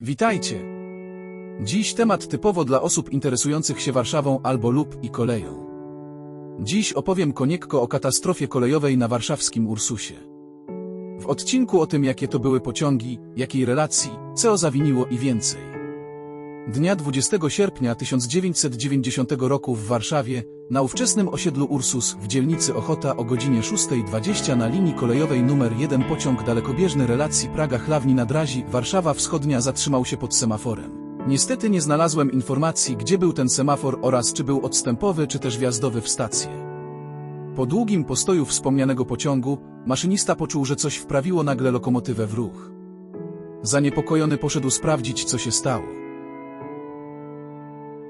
Witajcie! Dziś temat typowo dla osób interesujących się Warszawą albo lub i koleją. Dziś opowiem koniekko o katastrofie kolejowej na warszawskim Ursusie. W odcinku o tym, jakie to były pociągi, jakiej relacji, co zawiniło i więcej. Dnia 20 sierpnia 1990 roku w Warszawie, na ówczesnym osiedlu Ursus w dzielnicy Ochota o godzinie 6.20 na linii kolejowej numer 1 pociąg dalekobieżny relacji Praga-Chlawni nad Razi, Warszawa Wschodnia zatrzymał się pod semaforem. Niestety nie znalazłem informacji, gdzie był ten semafor oraz czy był odstępowy czy też wjazdowy w stację. Po długim postoju wspomnianego pociągu, maszynista poczuł, że coś wprawiło nagle lokomotywę w ruch. Zaniepokojony poszedł sprawdzić, co się stało.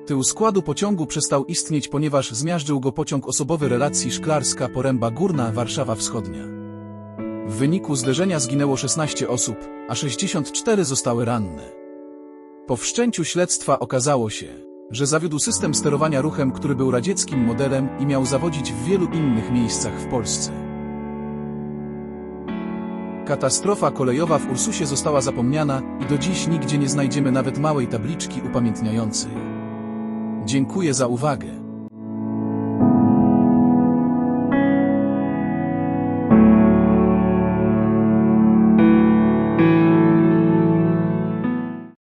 Tył składu pociągu przestał istnieć, ponieważ zmiażdżył go pociąg osobowy relacji Szklarska Poręba Górna Warszawa Wschodnia. W wyniku zderzenia zginęło 16 osób, a 64 zostały ranne. Po wszczęciu śledztwa okazało się, że zawiódł system sterowania ruchem, który był radzieckim modelem i miał zawodzić w wielu innych miejscach w Polsce. Katastrofa kolejowa w Ursusie została zapomniana i do dziś nigdzie nie znajdziemy nawet małej tabliczki upamiętniającej. Dziękuję za uwagę.